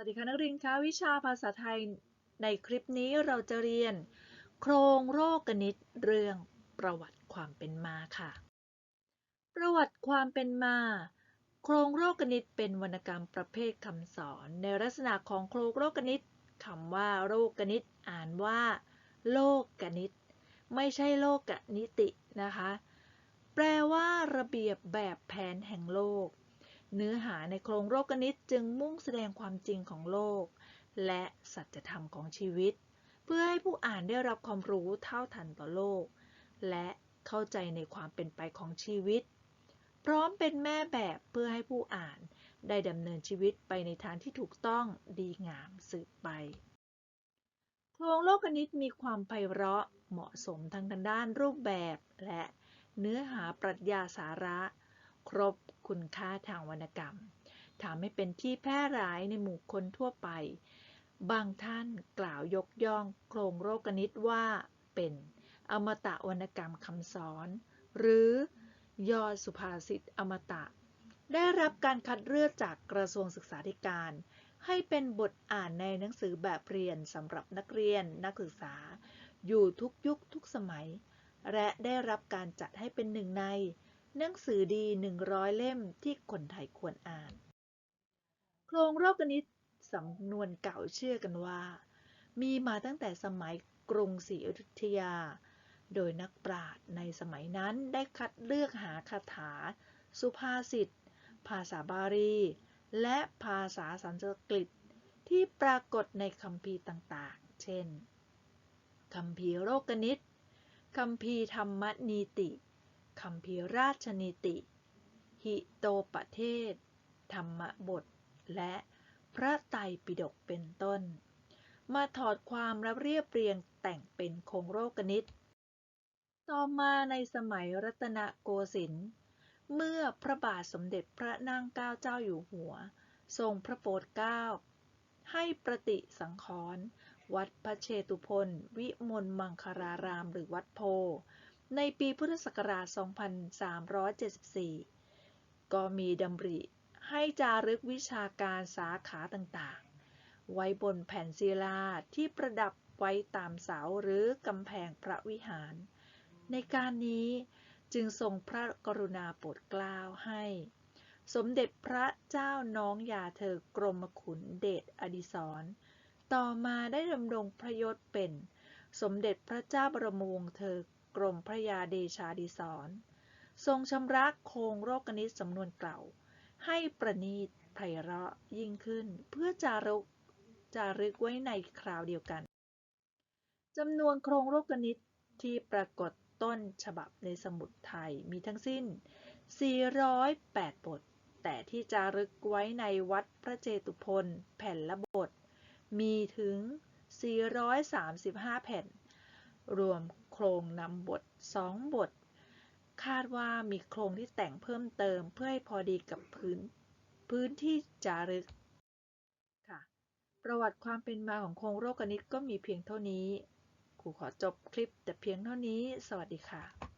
วัสดีค่ะนักเรียนคะวิชาภาษาไทยในคลิปนี้เราจะเรียน โครงโรคกนิตเรื่องประวัติความเป็นมาค่ะ ประวัติความเป็นมา โครงโรคกนิตเป็นวรรณกรรมประเภทคำสอน ในลักษณะของโครงโรคกนิตคำว่าโรคกนิตอ่านว่า โลกกนิต ไม่ใช่โลกกนิตินะคะ แปลว่าระเบียบแบบแผนแห่งโลก เนื้อหาในโครงโรคกนิตจึงมุ่งแสดงความจริงของโลก และสัจธรรมของชีวิต เพื่อให้ผู้อ่านได้รับความรู้เท่าทันต่อโลก และเข้าใจในความเป็นไปของชีวิต พร้อมเป็นแม่แบบเพื่อให้ผู้อ่านได้ดำเนินชีวิตไปในทางที่ถูกต้องดีงามสืบไปโครงโลกนิตมีความไพเราะเหมาะสมทั้งทางด้านรูปแบบและเนื้อหาปรัชญาสาระ ครบคุณค่าทางวรรณกรรมทำให้เป็นที่แพร่หลายในหมู่คนทั่วไป บางท่านกล่าวยกย่องโครงโรคนิตว่าเป็นอมตะวรรณกรรมคำสอน หรือยอดสุภาษิตอมตะ ได้รับการคัดเลือกจากกระทรวงศึกษาธิการ ให้เป็นบทอ่านในหนังสือแบบเรียนสำหรับนักเรียนนักศึกษา อยู่ทุกยุคทุกสมัย และได้รับการจัดให้เป็นหนึ่งใน หนังสือดี 100 เล่มที่คนไทยควรอ่าน โครงโรคนิตสำนวนเก่าเชื่อกันว่า มีมาตั้งแต่สมัยกรุงศรีอยุธยา โดยนักปราชญ์ในสมัยนั้นได้คัดเลือกหาคาถา สุภาษิต ภาษาบาลี และภาษาสันสกฤตที่ปรากฏในคัมภีร์ต่างๆ เช่น คัมภีร์โรคนิตคัมภีร์ธรรมนีติ คัมภีร์ราชนีติ หิโตปเทศ ธรรมบท และพระไตรปิฎกเป็นต้น มาถอดความและเรียบเรียงแต่งเป็นโครงโรคนิตต่อมาในสมัยรัตนโกสินทร์เมื่อพระบาทสมเด็จพระนางเกล้าเจ้าอยู่หัว ทรงพระโปรดเกล้าให้ประติสังขรณ์วัดพระเชตุพนวิมลมังคารารามหรือวัดโพ ในปีพุทธศักราช 2374 ก็มีดำริให้จารึกวิชาการสาขาต่างๆ ไว้บนแผ่นศิลาที่ประดับไว้ตามเสาหรือกำแพงพระวิหาร ในการนี้จึงทรงพระกรุณาโปรดเกล้าให้ สมเด็จพระเจ้าน้องยาเธอกรมขุนเดชอดิศรต่อมาได้ดำรงพระยศเป็น สมเด็จพระเจ้าบรมวงศ์เธอ กรมพระยาเดชาดิศรทรงชำระโครงโรคนิตสำนวนเก่า ให้ประณีตไพเราะยิ่งขึ้น เพื่อจารึกจารึกไว้ในคราวเดียวกันจำนวนโครงโรคนิตที่ปรากฏต้นฉบับในสมุดไทยมีทั้งสิ้น 408 บท แต่ที่จารึกไว้ในวัดพระเจตุพนแผ่นละบท มีถึง 435 แผ่น รวม ครงนำบท 2 บท คาดว่ามีโครงที่แต่งเพิ่มเติมเพื่อให้พอดีกับพื้น พื้นที่จารึกค่ะ ประวัติความเป็นมาของโครงโรคนิตก็มีเพียงเท่านี้ครูขอจบคลิปแต่เพียงเท่านี้ สวัสดีค่ะ